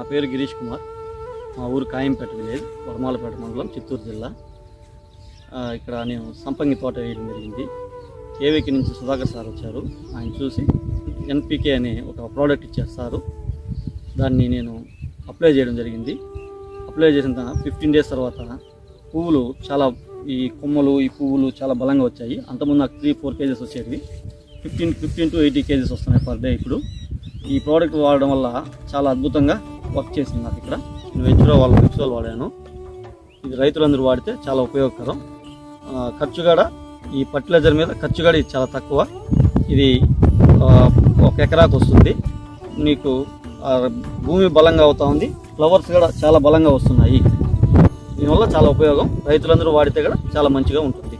నా పేరు గిరీష్ కుమార్. మా ఊరు కాయంపేట విలేజ్ వరమాలపేట మండలం చిత్తూరు జిల్లా. ఇక్కడ నేను సంపంగి తోట వేయడం జరిగింది. కేవీకి నుంచి సుధాకర్ సార్ వచ్చారు. ఆయన చూసి ఎన్పికే అనే ఒక ప్రోడక్ట్ ఇచ్చారు సారు. దాన్ని నేను అప్లై చేయడం జరిగింది. అప్లై చేసిన ఫిఫ్టీన్ డేస్ తర్వాత పువ్వులు చాలా ఈ కొమ్మలు ఈ పువ్వులు చాలా బలంగా వచ్చాయి. అంతకుముందు నాకు త్రీ ఫోర్ కేజెస్ వచ్చేవి fifteen fifteen to eighty kgs వస్తున్నాయి పర్ డే ఇప్పుడు. ఈ ప్రోడక్ట్ వాడడం వల్ల చాలా అద్భుతంగా వర్క్ చేసింది నాకు ఇక్కడ. నేను వెంచురో వాళ్ళ వెంచురోలు వాడాను. ఇది రైతులందరూ వాడితే చాలా ఉపయోగకరం. ఖర్చు కూడా ఈ ఫర్టిలైజర్ మీద ఖర్చు కూడా చాలా తక్కువ. ఇది ఒక ఎకరాకు వస్తుంది. నీకు భూమి బలంగా అవుతా ఉంది. ఫ్లవర్స్ కూడా చాలా బలంగా వస్తున్నాయి. దీనివల్ల చాలా ఉపయోగం. రైతులందరూ వాడితే కూడా చాలా మంచిగా ఉంటుంది.